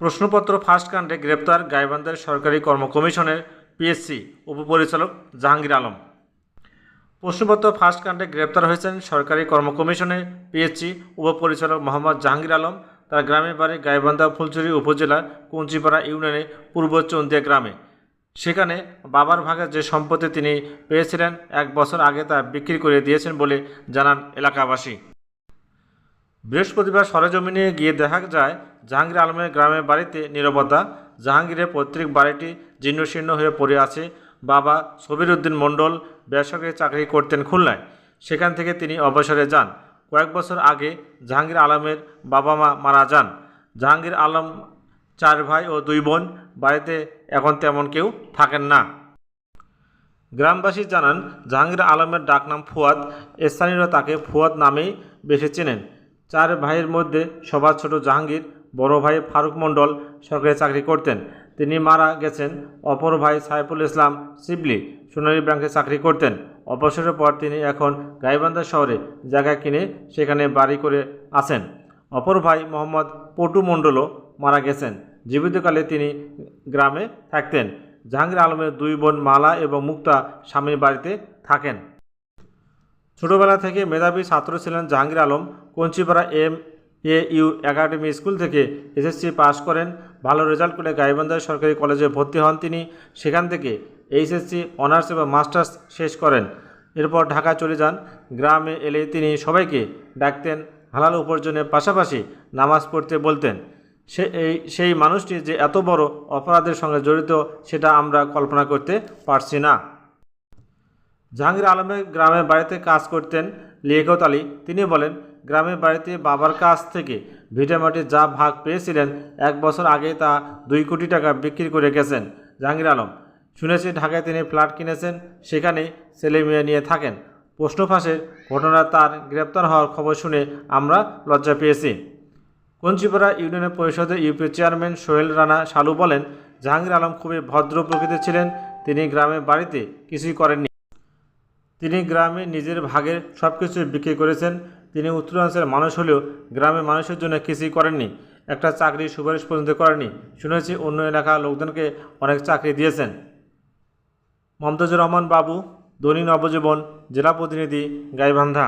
প্রশ্নপত্র ফার্স্ট কাণ্ডে গ্রেপ্তার গাইবান্ধার সরকারি কর্ম কমিশনের পিএসসি উপপরিচালক জাহাঙ্গীর আলম। প্রশ্নপত্র ফার্স্ট কাণ্ডে গ্রেপ্তার হয়েছেন সরকারি কর্ম কমিশনের পিএসসি উপপরিচালক মোহাম্মদ জাহাঙ্গীর আলম, তার গ্রামের বাড়ি গাইবান্ধা ফুলচুরি উপজেলার কুঞ্চিপাড়া ইউনিয়নের পূর্ব চন্দিয়া গ্রামে। সেখানে বাবার ভাগে যে সম্পত্তি তিনি পেয়েছিলেন, এক বছর আগে তা বিক্রি করে দিয়েছেন বলে জানান এলাকাবাসী। বৃহস্পতিবার সরেজমিনে গিয়ে দেখা যায়, জাহাঙ্গীর আলমের গ্রামের বাড়িতে নিরবতা। জাহাঙ্গীরের পৈতৃক বাড়িটি জীর্ণশীর্ণ হয়ে পড়ে আছে। বাবা সবির উদ্দিন মণ্ডল বেসরকারি চাকরি করতেন খুলনায়। সেখান থেকে তিনি অবসরে যান। কয়েক বছর আগে জাহাঙ্গীর আলমের বাবা মা মারা যান। জাহাঙ্গীর আলম চার ভাই ও দুই বোন, বাড়িতে এখন তেমন কেউ থাকেন না। গ্রামবাসী জানান, জাহাঙ্গীর আলমের ডাকনাম ফুয়াদ। স্থানীয়রা তাকে ফুয়াদ নামেই বেশি চেনেন। চার ভাইয়ের মধ্যে সবার ছোট জাহাঙ্গীর, বড় ভাই ফারুক মণ্ডল সরকারি চাকরি করতেন। তিনি মারা গেছেন। অপর ভাই সাইফুল ইসলাম শিবলি সোনালী ব্যাংকে চাকরি করতেন। অবসরের পর তিনি এখন গাইবান্ধা শহরে জায়গা কিনে সেখানে বাড়ি করে আছেন। অপর ভাই মোহাম্মদ পটু মণ্ডলও মারা গেছেন। জীবিতকালে তিনি গ্রামে থাকতেন। জাহাঙ্গীর আলমের দুই বোন মালা এবং মুক্তা স্বামীর বাড়িতে থাকেন। ছোটবেলা থেকে মেধাবী ছাত্র ছিলেন Jahangir Alam. Kanchipara M A U academy school থেকে এসএসসি পাস করেন। ভালো রেজাল্ট করে গাইবান্ধা সরকারি কলেজে ভর্তি হন তিনি। সেখান থেকে এইচএসসি, অনার্স এবং মাস্টার্স শেষ করেন। এরপর ঢাকা চলে যান। গ্রামে এলে তিনি সবাইকে ডাকতেন। হালাল উপার্জনের পাশাপাশি নামাজ পড়তে বলতেন। সে এই, সেই মানুষটি যে এত বড় অপরাধের সঙ্গে জড়িত, সেটা আমরা কল্পনা করতে পারছি না। জাহাঙ্গীর আলমের গ্রামের বাড়িতে কাজ করতেন লিয়াকত আলী। তিনি বলেন, গ্রামের বাড়িতে বাবার কাছ থেকে ভিটামাটি যা ভাগ পেয়েছিলেন, এক বছর আগে তা দুই কোটি টাকা বিক্রি করে গেছেন। জাহাঙ্গীর আলম শুনেছি ঢাকায় তিনি ফ্ল্যাট কিনেছেন, সেখানেই ছেলে মেয়ে নিয়ে থাকেন। প্রশ্ন ফাঁসের ঘটনা তার গ্রেপ্তার হওয়ার খবর শুনে আমরা লজ্জা পেয়েছি। কঞ্চিপাড়া ইউনিয়ন পরিষদের ইউপি চেয়ারম্যান সোহেল রানা শালু বলেন, জাহাঙ্গীর আলম খুবই ভদ্র প্রকৃতি ছিলেন, তিনি গ্রামের বাড়িতে কিছুই করেননি। তিনি গ্রামে নিজের ভাগের সব কিছু বিক্রি করেছেন। তিনি উত্তরাঞ্চলের মানুষ হলেও গ্রামের মানুষের জন্য কিছুই করেননি। একটা চাকরি সুপারিশ পর্যন্ত করেনি শুনেছি অন্য এলাকার লোকজনকে অনেক চাকরি দিয়েছেন। মমতাজুর রহমান বাবু দৈনিক নবজীবন, জেলা প্রতিনিধি, গাইবান্ধা।